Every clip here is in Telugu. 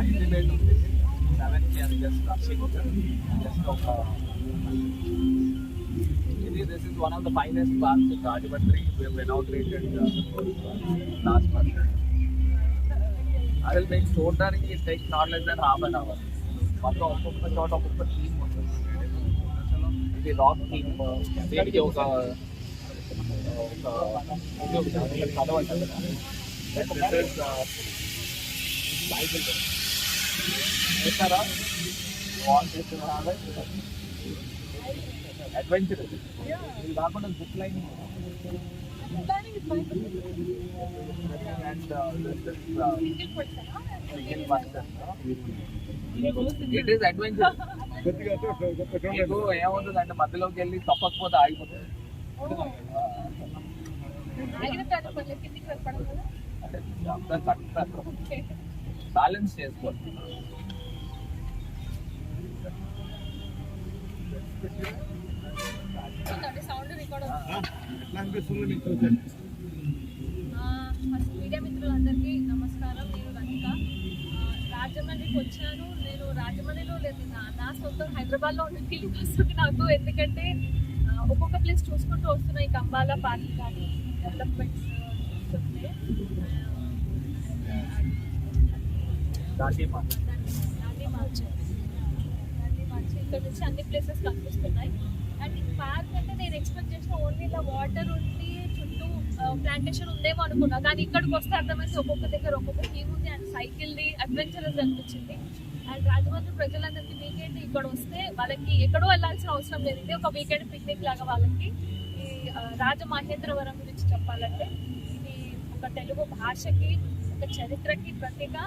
హైట్ బెడ్ ఉంది సెవెన్ కి అని జస్ట్ జస్ట్ ఒక ఇది this is one of the finest parks in Rajahmundry inaugurated last month అసలు మీకు చూడడానికి take not less than half an hour మొత్తం ఒక్కొక్క చోట ఒక్కొక్క థీమ్ ఉంటుంది ఇది రాక్ థీమ్ దీనికి ఒక ఒక ఇది ఒకటి ఉంది, కథ ఉంటుంది బైబిల్ చేస్తారా అడ్వెంచర్ ఇది కాకుండా book line it is adventure మీకు ఏమవుతుంది అంటే మధ్యలోకి వెళ్ళి తప్పకపోతే ఆగిపోతుంది బ్యాలెన్స్ చేసుకోవాలి ఫస్ట్ మీడియా మిత్రులందరికీ నమస్కారం. నేను ఆ, రాజమండ్రికి వచ్చాను. నేను రాజమండ్రిలో లేదు. నా నా సొంతం హైదరాబాద్లో ఉన్న ఫీలింగ్ వస్తుంది నాకు. ఎందుకంటే ఒక్కొక్క ప్లేస్ చూసుకుంటూ వస్తున్నాయి. కంబాల పార్క్ కానీ డెవలప్మెంట్స్ చూస్తుంటే. దాంట్లో మార్చ్. దాండి మార్చ్. ఇక్కడ నుంచి అన్ని ప్లేసెస్ కనిపిస్తున్నాయి. అండ్ పార్క్ అంటే నేను ఎక్స్పెక్ట్ చేసిన ఓన్లీ ఇలా వాటర్ ఉంది చుట్టూ ప్లాంటేషన్ ఉందేమో అనుకున్నా. కానీ ఇక్కడికి వస్తే అర్థమైంది ఒక్కొక్క దగ్గర ఒక్కొక్క థీమ్ ఉంది అండ్ సైకిల్ది అడ్వెంచరస్ అనిపించింది. అండ్ రాజమండ్రి ప్రజలందరికీ వీకెండ్ ఇక్కడ వస్తే వాళ్ళకి ఎక్కడో వెళ్ళాల్సిన అవసరం లేదు. ఇది ఒక వీకెండ్ పిక్నిక్ లాగా వాళ్ళకి. ఈ రాజమహేంద్రవరం గురించి చెప్పాలంటే ఇది ఒక తెలుగు భాషకి ఒక చరిత్రకి ప్రతీక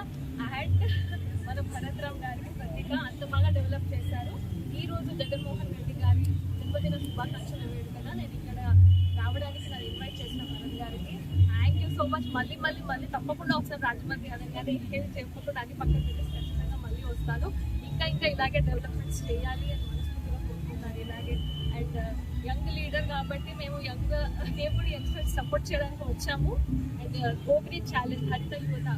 అండ్ మన భరత్రామ్ గారికి ప్రతీక. అంత బాగా డెవలప్ చేశారు. ఈరోజు జగన్మోహన్ రెడ్డి గారి జన్మదిన శుభాకాంక్షల వేడుకన నేను ఇక్కడ రావడానికి నన్ను ఇన్వైట్ చేసిన భరత్ గారికి. థ్యాంక్ యూ సో మచ్ మళ్ళీ మళ్ళీ మళ్ళీ తప్పకుండా ఒకసారి రాజమండ్రి అనగానే ఇంకేం చెప్పకుండా అది పక్కన పెట్టేసి ఖచ్చితంగా మళ్ళీ వస్తాను. ఇంకా ఇంకా ఇలాగే డెవలప్మెంట్స్ చేయాలి అని అండ్ యంగ్ లీడర్ కాబట్టి మేము యంగ్ కూడా యంగ్స్టర్స్ సపోర్ట్ చేయడానికి వచ్చాము. అండ్ గోగ్రీ ఛాలెంజ్ హరిత యువత.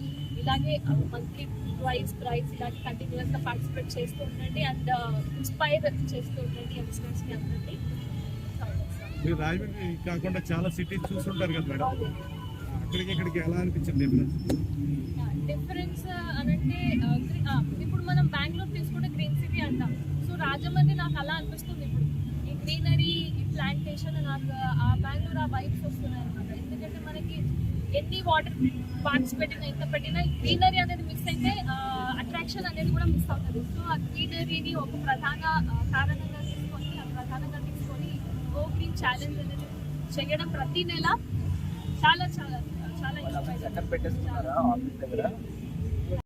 ఇలాగే మంత్లీ ప్రైజ్ ప్రైజ్ ఇలాగే కంటిన్యూస్గా పార్టిసిపేట్ చేస్తూ ఉండండి. అండ్ ఇన్స్పైర్ చేస్తూ ఉండండి యంగ్స్టర్స్ని అందరినీ. మీరు రాజమండ్రి కాకుండా చాలా సిటీస్ చూస్తుంటారు కదా మేడం. అక్కడికి ఇక్కడికి ఎలా అనిపించింది డిఫరెన్స్ డిఫరెన్స్ అనంటే ఇప్పుడు మనం బెంగళూరు తీసుకుంటే గ్రీన్ సిటీ అంటాం. సో రాజమండ్రి నాకు అలా అనిపిస్తుంది ఇప్పుడు. నాకు ఆ బెంగళూరు ఆ వైబ్స్ వస్తున్నాయి అనమాట ఎందుకంటే మనకి ఎన్ని వాటర్ పార్క్స్ పెట్టినా ఎంత పెట్టినా గ్రీనరీ అనేది మిస్ అయితే అట్రాక్షన్ అనేది కూడా మిస్ అవుతుంది. సో ఆ గ్రీనరీని ఒక ప్రధాన కారణంగా తీసుకొని ఆ ప్రధానంగా తీసుకొని గో గ్రీన్ ఛాలెంజ్ అనేది చేయడం ప్రతి నెల చాలా చాలా చాలా పెట్టేస్తున్నారా ఆఫీస్ దగ్గర?